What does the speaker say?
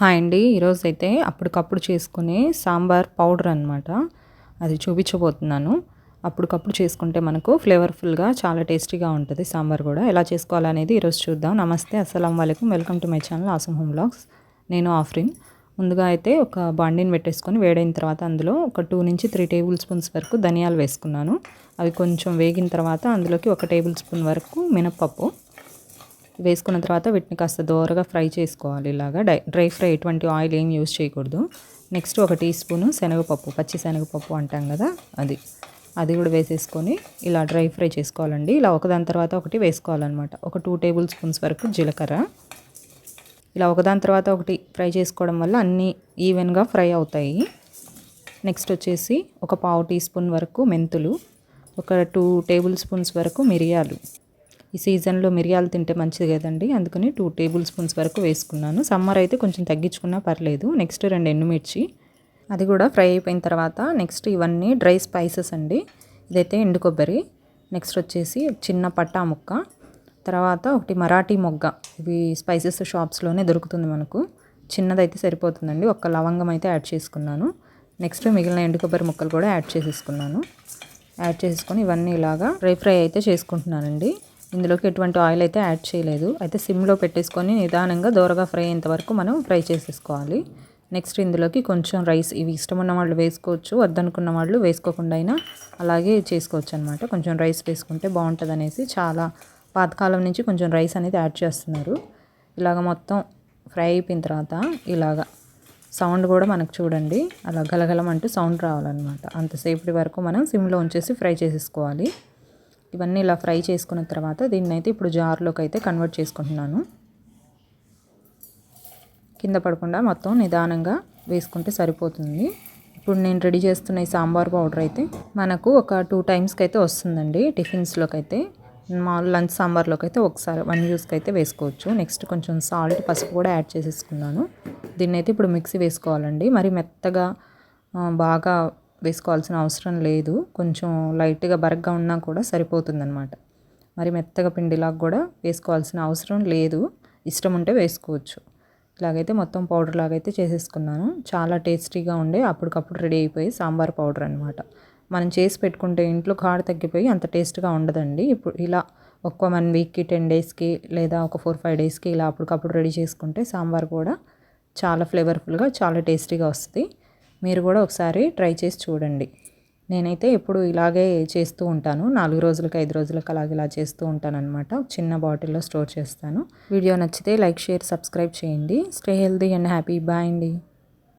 Hi అండి ఈరోజు అయితే అప్పటికప్పుడు చేసుకునే సాంబార్ పౌడర్ అనమాట అది చూపించబోతున్నాను. అప్పటికప్పుడు చేసుకుంటే మనకు ఫ్లేవర్ఫుల్గా చాలా టేస్టీగా ఉంటుంది సాంబార్ కూడా. ఎలా చేసుకోవాలనేది ఈరోజు చూద్దాం. నమస్తే అస్సలం వాలేకం welcome to my channel awesome home blogs. నేను ఆఫ్రిన్. ముందుగా అయితే ఒక బాండీని పెట్టేసుకొని వేడైన తర్వాత అందులో ఒక టూ నుంచి త్రీ టేబుల్ స్పూన్స్ వరకు ధనియాలు వేసుకున్నాను. అవి కొంచెం వేగిన తర్వాత అందులోకి ఒక టేబుల్ స్పూన్ వరకు మినప్పప్పు. వేసుకున్న తర్వాత వీటిని కాస్త దోరగా ఫ్రై చేసుకోవాలి ఇలాగా. డై డ్రై ఫ్రై ఎటువంటి ఆయిల్ ఏం యూజ్ చేయకూడదు. నెక్స్ట్ ఒక టీ స్పూను శనగపప్పు పచ్చి శనగపప్పు అంటాం కదా అది. అది కూడా వేసేసుకొని ఇలా డ్రై ఫ్రై చేసుకోవాలండి. ఇలా ఒకదాని తర్వాత ఒకటి వేసుకోవాలన్నమాట. ఒక టూ టేబుల్ స్పూన్స్ వరకు జీలకర్ర. ఇలా ఒకదాని తర్వాత ఒకటి ఫ్రై చేసుకోవడం వల్ల అన్నీ ఈవెన్గా ఫ్రై అవుతాయి. నెక్స్ట్ వచ్చేసి ఒక పావు టీ స్పూన్ వరకు మెంతులు ఒక టూ టేబుల్ స్పూన్స్ వరకు మిరియాలు. ఈ సీజన్లో మిరియాలు తింటే మంచిది కదండి. అందుకని టూ టేబుల్ స్పూన్స్ వరకు వేసుకున్నాను. సమ్మర్ అయితే కొంచెం తగ్గించుకున్నా పర్లేదు. నెక్స్ట్ రెండు ఎండుమిర్చి. అది కూడా ఫ్రై అయిపోయిన తర్వాత నెక్స్ట్ ఇవన్నీ డ్రై స్పైసెస్ అండి. ఇదైతే ఎండు కొబ్బరి. నెక్స్ట్ వచ్చేసి చిన్న పట్టా ముక్క. తర్వాత ఒకటి మరాఠీ మొగ్గ. ఇవి స్పైసెస్ షాప్స్లోనే దొరుకుతుంది మనకు. చిన్నదైతే సరిపోతుందండి. ఒక్క లవంగం అయితే యాడ్ చేసుకున్నాను. నెక్స్ట్ మిగిలిన ఎండు కొబ్బరి ముక్కలు కూడా యాడ్ చేసేసుకున్నాను. యాడ్ చేసుకొని ఇవన్నీ ఇలాగా డ్రై ఫ్రై అయితే చేసుకుంటున్నానండి. ఇందులోకి ఎటువంటి ఆయిల్ అయితే యాడ్ చేయలేదు. అయితే సిమ్లో పెట్టేసుకొని నిదానంగా దోరగా ఫ్రై అయ్యేంత వరకు మనం ఫ్రై చేసేసుకోవాలి. నెక్స్ట్ ఇందులోకి కొంచెం రైస్ ఇవి ఇష్టం ఉన్న వాళ్ళు వేసుకోవచ్చు వద్దనుకున్న వాళ్ళు వేసుకోకుండా అయినా అలాగే చేసుకోవచ్చు అనమాట కొంచెం రైస్ వేసుకుంటే బాగుంటుంది అనేసి చాలా పాతకాలం నుంచి కొంచెం రైస్ అనేది యాడ్ చేస్తున్నారు. ఇలాగ మొత్తం ఫ్రై అయిపోయిన తర్వాత ఇలాగ సౌండ్ కూడా మనకు చూడండి. అలా గలగలమంటూ సౌండ్ రావాలన్నమాట. అంతసేపటి వరకు మనం సిమ్లో ఉంచేసి ఫ్రై చేసేసుకోవాలి. ఇవన్నీ ఇలా ఫ్రై చేసుకున్న తర్వాత దీన్ని అయితే ఇప్పుడు జార్లోకి అయితే కన్వర్ట్ చేసుకుంటున్నాను. కింద పడకుండా మొత్తం నిదానంగా వేసుకుంటే సరిపోతుంది. ఇప్పుడు నేను రెడీ చేస్తున్న ఈ సాంబార్ పౌడర్ అయితే మనకు ఒక టూ టైమ్స్కి అయితే వస్తుందండి టిఫిన్స్లోకి అయితే మామూలు లంచ్ సాంబార్లోకి అయితే ఒకసారి వన్ యూస్కి అయితే వేసుకోవచ్చు. నెక్స్ట్ కొంచెం సాల్ట్ పసుపు కూడా యాడ్ చేసేసుకున్నాను. దీన్ని అయితే ఇప్పుడు మిక్సీ వేసుకోవాలండి. మరి మెత్తగా బాగా వేసుకోవాల్సిన అవసరం లేదు. కొంచెం లైట్గా బరగ్గా ఉన్నా కూడా సరిపోతుందన్నమాట. మరి మెత్తగా పిండిలాగా కూడా వేసుకోవాల్సిన అవసరం లేదు. ఇష్టం ఉంటే వేసుకోవచ్చు. ఇలాగైతే మొత్తం పౌడర్ లాగైతే చేసేసుకున్నాను. చాలా టేస్టీగా ఉండే అప్పటికప్పుడు రెడీ అయిపోయి సాంబార్ పౌడర్ అనమాట మనం చేసి పెట్టుకుంటే ఇంట్లో కాడ తగ్గిపోయి అంత టేస్ట్గా ఉండదండి. ఇప్పుడు ఇలా ఒక్క వన్ వీక్కి టెన్ డేస్కి లేదా ఒక ఫోర్ ఫైవ్ డేస్కి ఇలా అప్పటికప్పుడు రెడీ చేసుకుంటే సాంబార్ కూడా చాలా ఫ్లేవర్ఫుల్గా చాలా టేస్టీగా వస్తుంది. మీరు కూడా ఒకసారి ట్రై చేసి చూడండి. నేనైతే ఎప్పుడు ఇలాగే చేస్తూ ఉంటాను. నాలుగు రోజులకు ఐదు రోజులకు అలాగే ఇలా చేస్తూ ఉంటాను అనమాట చిన్న బాటిల్లో స్టోర్ చేస్తాను. వీడియో నచ్చితే లైక్ షేర్ సబ్స్క్రైబ్ చేయండి. Stay healthy and happy. Bye అండి.